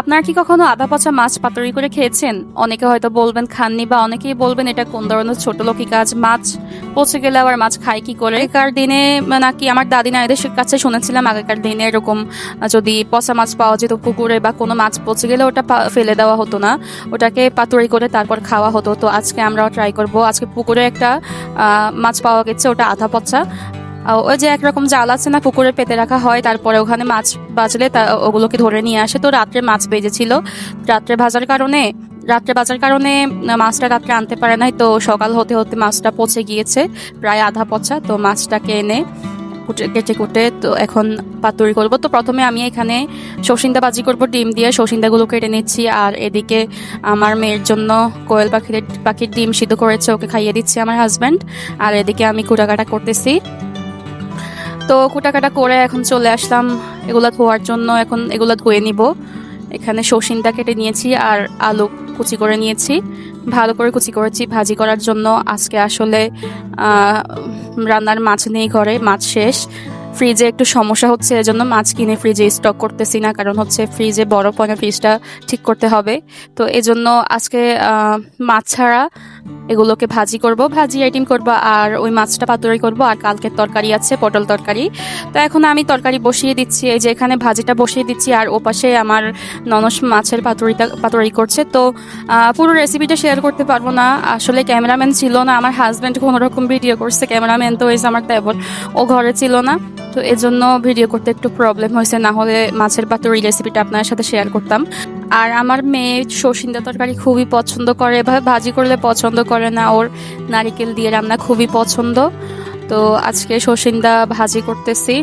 আপনারা কি কখনো আধা পচা মাছ পাতুরি করে খেয়েছেন? অনেকে হয়তো বলবেন খাননি বা অনেকেই বলবেন এটা কোন ধরনের ছোট লোকই কাজ? মাছ পচে গেলে আবার মাছ খায় কি করে? আগেকার দিনে নাকি আমার দাদি নাইদের কাছে শুনেছিলাম আগেকার দিনে এরকম যদি পচা মাছ পাওয়া যেত পুকুরে বা কোনো মাছ পচে গেলে ওটা ফেলে দেওয়া হতো না। ওটাকে পাতুরি করে তারপর খাওয়া হতো। তো আজকে আমরাও ট্রাই করব। আজকে পুকুরে একটা মাছ পাওয়া গেছে, ওটা আধা পচা। ওই যে একরকম জাল আছে না পুকুরে পেতে রাখা হয়, তারপরে ওখানে মাছ বাজলে তা ওগুলোকে ধরে নিয়ে আসে। তো রাত্রে মাছ বেজেছিল। রাত্রে ভাজার কারণে, রাত্রে বাজার কারণে মাছটা রাত্রে আনতে পারে নাই। তো সকাল হতে হতে মাছটা পচে গিয়েছে, প্রায় আধা পচা। তো মাছটাকে এনে কুটে কেটে কুটে তো এখন পাতুরি করব। তো প্রথমে আমি এখানে সসিন্দা বাজি করব, ডিম দিয়ে। সসিন্দাগুলো কেটে নিচ্ছি আর এদিকে আমার মেয়ের জন্য কোয়েল পাখির পাখির ডিম সিদ্ধ করেছে। ওকে খাইয়ে দিচ্ছি আমার হাজব্যান্ড আর এদিকে আমি কুটাকাটা করতেছি। তো কুটাকাটা করে এখন চলে আসলাম এগুলা ধোয়ার জন্য। এখন এগুলা ধুয়ে নিব। এখানে সসিনটা কেটে নিয়েছি আর আলু কুচি করে নিয়েছি। ভালো করে কুচি করেছি ভাজি করার জন্য। আজকে আসলে রান্নার মাছ নেই ঘরে, মাছ শেষ। ফ্রিজে একটু সমস্যা হচ্ছে, এজন্য মাছ কিনে ফ্রিজে স্টক করতেছি না। কারণ হচ্ছে ফ্রিজে বরফ পরে ফ্রিজটা ঠিক করতে হবে। তো এজন্য আজকে মাছ ছাড়া এগুলোকে ভাজি করব, ভাজি আইটেম করব, আর ওই মাছটা পাতুরি করব, আর কালকের তরকারি আছে, পটল তরকারি। তো এখন আমি তরকারি বসিয়ে দিচ্ছি, এই যে এখানে ভাজিটা বসিয়ে দিচ্ছি, আর ওপাশে আমার ননস মাছের পাতুরিটা, পাতুরি করছে। তো পুরো রেসিপিটা শেয়ার করতে পারব না। আসলে ক্যামেরাম্যান ছিল না, আমার হাজব্যান্ড কোনো রকম ভিডিও করছে ক্যামেরাম্যান তো হয়েছে আমার তেবল ও ঘরে ছিল না। তো এজন্য ভিডিও করতে একটু প্রবলেম হয়েছে, না হলে মাছের পাতুরি রেসিপিটা আপনার সাথে শেয়ার করতাম। আর আমার মেয়ে সসিন্দা তরকারি খুবই পছন্দ করে, এভাবে ভাজি করলে পছন্দ করে না, ওর নারিকেল দিয়ে রান্না খুবই পছন্দ। তো আজকে সসিন্দা ভাজি করতেছি,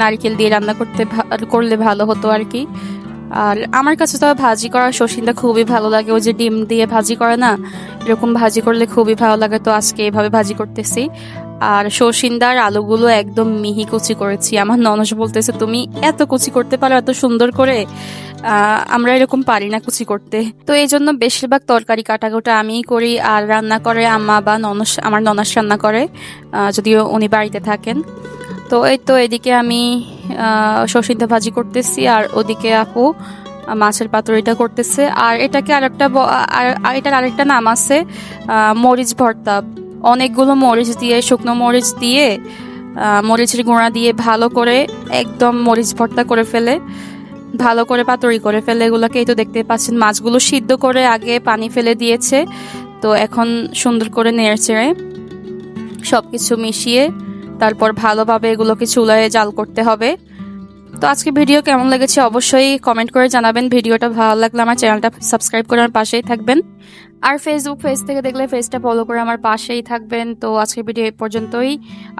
নারিকেল দিয়ে রান্না করতে করলে ভালো হতো আর কি। আর আমার কাছে তো ভাজি করা সসিন্দা খুবই ভালো লাগে, ওই যে ডিম দিয়ে ভাজি করে না, এরকম ভাজি করলে খুবই ভালো লাগে, তো আজকে এভাবে ভাজি করতেছি। আর সসিন্দার আলুগুলো একদম মিহি কুচি করেছি। আমার ননস বলতেছে, তুমি এত কুচি করতে পারো, এত সুন্দর করে আমরা এরকম পারি না কুচি করতে। তো এই জন্য বেশিরভাগ তরকারি কাটাকুটা আমিই করি, আর রান্না করে আম্মা বা ননস, আমার ননস রান্না করে যদিও উনি বাড়িতে থাকেন। তো এই তো এদিকে আমি সসিন্দা ভাজি করতেছি, আর ওদিকে আপু মাছের পাতুরিটা করতেছে। আর এটাকে আর- আর এটার আরেকটা নাম আছে মরিচ ভর্তা। অনেকগুলো মরিচ দিয়ে, শুকনো মরিচ দিয়ে মরিচের গুঁড়া দিয়ে ভালো করে একদম মরিচ ভর্তা করে ফেলে, ভালো করে পাতুরি করে ফেলে। এগুলোকেই তো দেখতে পাচ্ছেন, মাছগুলো সিদ্ধ করে আগে পানি ফেলে দিয়েছে। তো এখন সুন্দর করে নেড়ে চেড়ে সব কিছু মিশিয়ে তারপর ভালোভাবে এগুলোকে চুলায় জাল করতে হবে। তো আজকে ভিডিও কেমন লেগেছে অবশ্যই কমেন্ট করে জানাবেন। ভিডিওটা ভালো লাগলে আমার চ্যানেলটা সাবস্ক্রাইব করে আমার পাশেই থাকবেন। আর ফেসবুক পেজ থেকে দেখলে পেজটা ফলো করে আমার পাশেই থাকবেন। তো আজকের ভিডিও এই পর্যন্তই।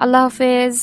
আল্লাহ হাফেজ।